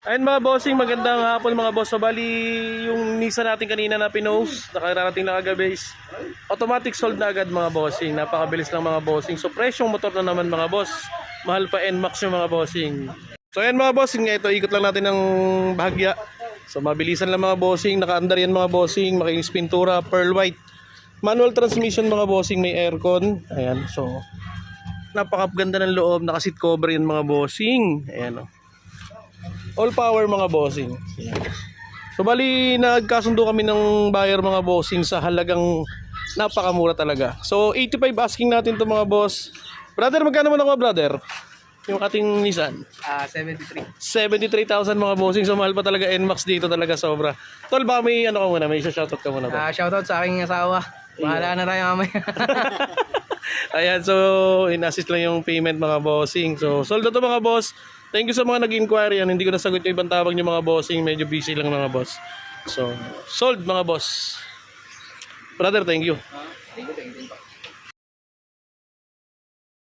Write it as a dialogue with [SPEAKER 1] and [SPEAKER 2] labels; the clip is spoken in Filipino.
[SPEAKER 1] Ayun mga bossing, magandang hapon mga boss. So bali, yung Nissan natin kanina na pinost, nakararating na kagabi is automatic sold na agad mga bossing. Napakabilis lang mga bossing. So presyong motor na naman mga boss. Mahal pa NMAX yung mga bossing. So ayan mga bossing, ito ikot lang natin ng bahagya. So mabilisan lang mga bossing, nakaandar yan mga bossing, makinis pintura, pearl white. Manual transmission mga bossing, may aircon. Ayan, so napakaganda ng loob, naka-seat cover yan mga bossing. Ayan oh. All power mga bossing. So bali nagkasundo kami ng buyer mga bossing sa halagang napakamura talaga. So 85 asking natin to mga boss. Brother, magkano mo nakuha brother? Yung ating Nissan.
[SPEAKER 2] Ah, 73.
[SPEAKER 1] 73,000 mga bossing. So mahal pa talaga NMAX dito talaga sobra. Tol, baka may ano ka muna, may shoutout ka muna. tol.
[SPEAKER 2] Ah, shoutout sa aking asawa. Bahala na tayo mamaya.
[SPEAKER 1] Ayan, so in-assist lang yung payment mga bossing. So sold to mga boss. Thank you sa mga nag-inquiry. Yan. Hindi ko nasagot yung ibang tawag niyo mga bossing. Medyo busy lang mga boss. So, sold mga boss. Brother, thank you.